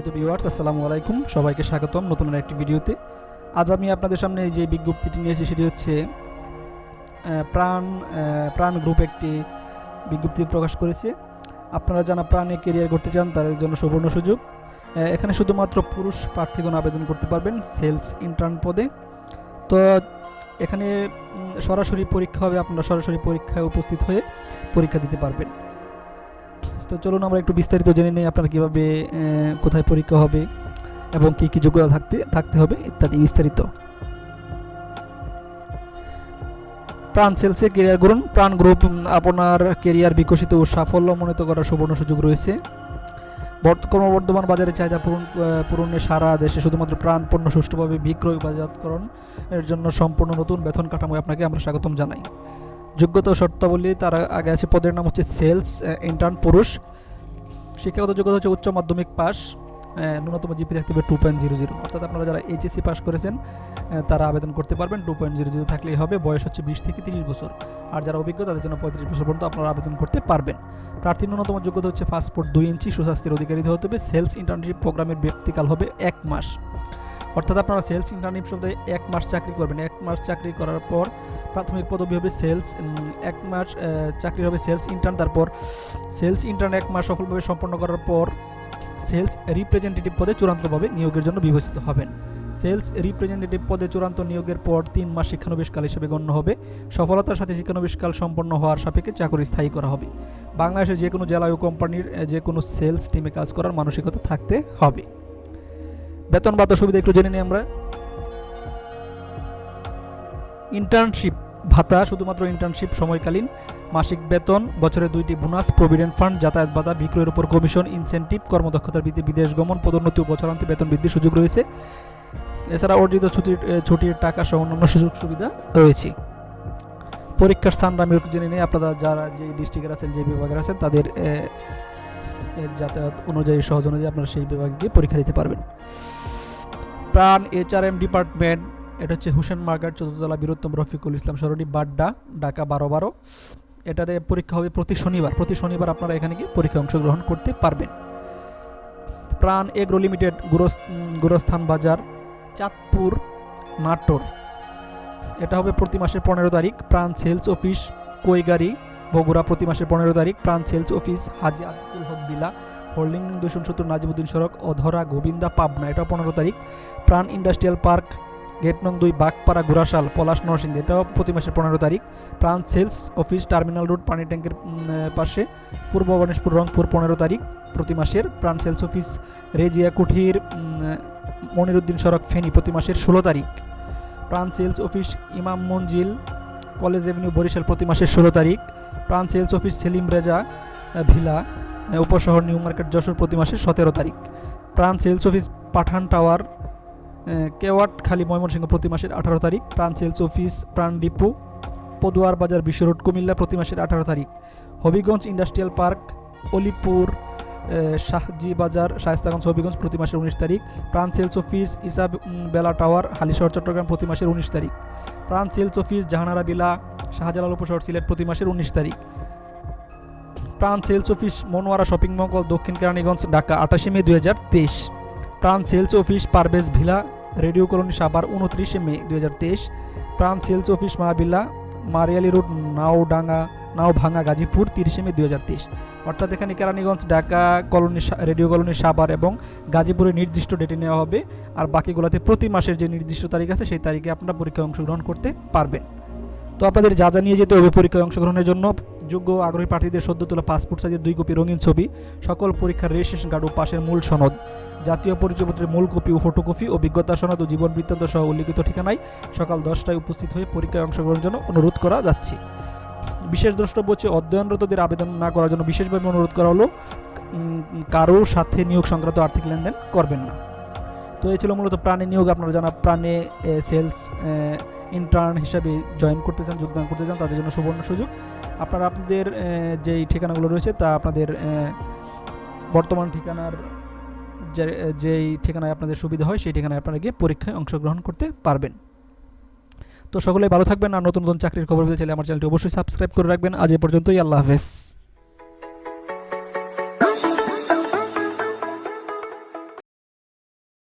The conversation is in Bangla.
সম্মানিত ভিউয়ার্স আসসালামু আলাইকুম। সবাইকে স্বাগতম নতুন একটি ভিডিওতে। আজ আমি আপনাদের সামনে যে বিজ্ঞপ্তিটি নিয়েছি সেটি হচ্ছে প্রাণ প্রাণ গ্রুপ একটি বিজ্ঞপ্তি প্রকাশ করেছে। আপনারা যারা প্রাণে কেরিয়ার করতে চান, তাদের জন্য সুবর্ণ সুযোগ। এখানে শুধুমাত্র পুরুষ প্রার্থীগণ আবেদন করতে পারবেন সেলস ইন্টার্ন পদে। তো এখানে সরাসরি পরীক্ষা হবে, আপনারা সরাসরি পরীক্ষায় উপস্থিত হয়ে পরীক্ষা দিতে পারবেন। তো চলুন আমরা একটু বিস্তারিত জেনে নিই আপনার কীভাবে কোথায় পরীক্ষা হবে এবং কী কী যোগ্যতা থাকতে থাকতে হবে ইত্যাদি বিস্তারিত। প্রাণ সেলসে কেরিয়ার গ্রহণ প্রাণ গ্রুপ আপনার কেরিয়ার বিকশিত ও সাফল্য মনোনীত করার সুবর্ণ সুযোগ রয়েছে। ক্রমবর্ধমান বাজারে চাহিদা পূরণ পূরণে সারা দেশে শুধুমাত্র প্রাণ পণ্য সুষ্ঠুভাবে বিক্রয় এর জন্য সম্পূর্ণ নতুন বেতন কাঠামো আপনাকে আমরা স্বাগতম জানাই। যোগ্যতা শর্তাবলী তার আগে আছে, পদের নাম হচ্ছে সেলস ইন্টার্ন পুরুষ। শিক্ষাগত যোগ্যতা হচ্ছে উচ্চ মাধ্যমিক পাস ন্যূনতম জিপি থাকতে হবে টু পয়েন্ট জিরো জিরো অর্থাৎ আপনারা যারা এইচএসসি পাস করেছেন তারা আবেদন করতে পারবেন। টু পয়েন্ট জিরো জিরো থাকলেই হবে, বয়স হচ্ছে বিশ থেকে তিরিশ বছর। আর যারা অভিজ্ঞ, তাদের জন্য পঁয়ত্রিশ বছর পর্যন্ত আপনারা আবেদন করতে পারবেন। প্রার্থীর ন্যূনতম যোগ্যতা হচ্ছে পাসপোর্ট দুই ইঞ্চি, সুস্বাস্থ্যের অধিকারী হতে হবে। সেলস ইন্টার্নশিপ প্রোগ্রামের ব্যক্তিকাল হবে এক মাস। অর্থাৎ আপনারা সেলস ইন্টার্নশিপ শব্দে এক মাস চাকরি করবেন। এক মাস চাকরি করার পর প্রাথমিক পদবি হবে সেলস এক মাস চাকরি হবে সেলস ইন্টার্ন তারপর সেলস ইন্টার্ন এক মাস সফলভাবে সম্পন্ন করার পর সেলস রিপ্রেজেন্টেটিভ পদে চূড়ান্তভাবে নিয়োগের জন্য বিবেচিত হবেন। সেলস রিপ্রেজেন্টেটিভ পদে চূড়ান্ত নিয়োগের পর তিন মাস শিক্ষানবিশকাল হিসেবে গণ্য হবে। সফলতার সাথে শিক্ষানবিশকাল সম্পন্ন হওয়ার সাপেক্ষে চাকরি স্থায়ী করা হবে। বাংলাদেশের যে কোনো জেলায় ও কোম্পানির যে কোনো সেলস টিমে কাজ করার মানসিকতা থাকতে হবে। বেতন বাদ সুবিধা একটু জেনে নিই আমরা। ইন্টার্নশিপ ভাতা, শুধুমাত্র ইন্টার্নশিপ সময়কালীন। মাসিক বেতন, বছরে দুইটি বোনাস প্রভিডেন্ট ফান্ড যাতায়াত ভাতা বিক্রয়ের উপর কমিশন ইনসেন্টিভ কর্মদক্ষতার বৃদ্ধি বিদেশ গমন, পদোন্নতি ও বছরান্তে বেতন বৃদ্ধির সুযোগ রয়েছে। এছাড়া অর্জিত ছুটির ছুটির টাকা সহ অন্যান্য সুযোগ সুবিধা রয়েছে। পরীক্ষার স্থান আমি জেনে নিই, আপনারা যারা যে ডিস্ট্রিক্টের আছেন, যে বিভাগের আছেন, তাদের যাতায়াত অনুযায়ী সহজ অনুযায়ী আপনারা সেই বিভাগে গিয়ে পরীক্ষা দিতে পারবেন। প্রাণ এইচআরএম ডিপার্টমেন্ট এটা হচ্ছে হুসেন মার্গার চতুর্থতলা বীরোত্তম রফিকুল ইসলাম সরণি, বাড্ডা, ঢাকা বারো বারো। এটাতে পরীক্ষা হবে প্রতি শনিবার। প্রতি শনিবার আপনারা এখানে গিয়ে পরীক্ষায় অংশগ্রহণ করতে পারবেন। প্রাণ এগ্রো লিমিটেড, গুরস- গুরস্থান বাজার, চাঁদপুর, নাটোর। এটা হবে প্রতি মাসের পনেরো তারিখ। প্রাণ সেলস অফিস কৈগারি বগুড়া প্রতি মাসের পনেরো তারিখ। Pran sales office, Haji Abdul Haque villa. Holding দুশো সত্তর নাজিমুদ্দিন সড়ক অধরা গোবিন্দা পাবনা। এটা পনেরো তারিখ। প্রাণ ইন্ডাস্ট্রিয়াল পার্ক, গেট নং দুই, বাগপাড়া গুরাশাল পলাশ, নরসিংদী। এটাও প্রতি মাসের পনেরো তারিখ। Pran sales office, terminal road, পানি ট্যাঙ্কের পাশে। পূর্ব গণেশপুর, রংপুর, পনেরো তারিখ, প্রতি মাসের। প্রাণ সেলস অফিস, রেজিয়া কুঠির মনিরুদ্দিন সড়ক, ফেনী, প্রতি মাসের ষোলো তারিখ। প্রাণ সেলস অফিস, ইমাম মঞ্জিল, কলেজ এভিনিউ বরিশাল, প্রতি মাসের ষোলো তারিখ। Pran sales office, Selim Reza villa. Upashahar new market Jessore প্রতি মাসের সতেরো তারিখ। Pran sales office Pathan tower Kewat Khali Mymensingh প্রতি মাসের আঠারো তারিখ। Pran sales office, Pran depot, Paduar Bazar Bishwa road, Comilla প্রতি মাসের আঠারো তারিখ। হবিগঞ্জ ইন্ডাস্ট্রিয়াল পার্ক, অলিপুর শাহজি বাজার, শায়স্তাগঞ্জ হবিগঞ্জ প্রতি মাসের উনিশ তারিখ। Pran sales office, Isab Bela tower, Halishahar, Chattogram প্রতি মাসের উনিশ তারিখ। প্রাণ সেলস অফিস, জাহানারা বিলা, শাহজালাল উপশহর সিলেট প্রতি মাসের উনিশ তারিখ। Pran sales office, Monowara shopping মহল দক্ষিণ কেরানীগঞ্জ, ঢাকা, আঠাশে মে দুই হাজার তেইশ। Pran sales office, Parvez villa, radio colony Savar উনত্রিশে মে দুই হাজার তেইশ। প্রাণ সেলস অফিস মাহাবিল্লা মারিয়ালি রোড, নাওডাঙ্গা, নাওভাঙ্গা, গাজীপুর, তিরিশে মে দুই হাজার তেইশ। অর্থাৎ এখানে Keraniganj, Dhaka colony radio colony Savar এবং গাজীপুরে নির্দিষ্ট ডেটে নেওয়া হবে। আর বাকিগুলোতে প্রতি মাসের যে নির্দিষ্ট তারিখ আছে, সেই তারিখে আপনারা পরীক্ষায় অংশগ্রহণ করতে পারবেন। তো আপনাদের যা যা নিয়ে যেতে হবে পরীক্ষায় অংশগ্রহণের জন্য যোগ্য আগ্রহী প্রার্থীদের সদ্য তোলা পাসপোর্ট সাইজের দুই কপি রঙিন ছবি, সকল পরীক্ষার রেজিস্ট্রেশন কার্ড ও পাশের মূল সনদ, জাতীয় পরিচয়পত্রের মূল কপি ও ফটোকপি অভিজ্ঞতা সনদ ও জীবন বৃত্তান্ত সহ উল্লিখিত ঠিকানায় সকাল দশটায় উপস্থিত হয়ে পরীক্ষায় অংশগ্রহণের জন্য অনুরোধ করা যাচ্ছে। বিশেষ দ্রষ্টব্য হচ্ছে অধ্যয়নরতদের আবেদন না করার জন্য বিশেষভাবে অনুরোধ করা হলো কারোর সাথে নিয়োগ সংক্রান্ত আর্থিক লেনদেন করবেন না। তো এই ছিল মূলত প্রাণী নিয়োগ, আপনারা জানা প্রাণে সেলস ইন্টার্ন হিসাবে জয়েন করতে চান, যোগদান করতে চান, তাদের জন্য সুবর্ণ সুযোগ। আপনারা আপনাদের যেই ঠিকানাগুলো রয়েছে তা আপনাদের বর্তমান ঠিকানার যেই ঠিকানায় আপনাদের সুবিধা হয়, সেই ঠিকানায় আপনারা গিয়ে পরীক্ষায় অংশগ্রহণ করতে পারবেন। তো সকলে ভালো থাকবেন আর নতুন নতুন চাকরির খবর পেতে চাইলে আমার চ্যানেলটি অবশ্যই সাবস্ক্রাইব করে রাখবেন। আজ এ পর্যন্তই, আল্লাহ হাফেজ।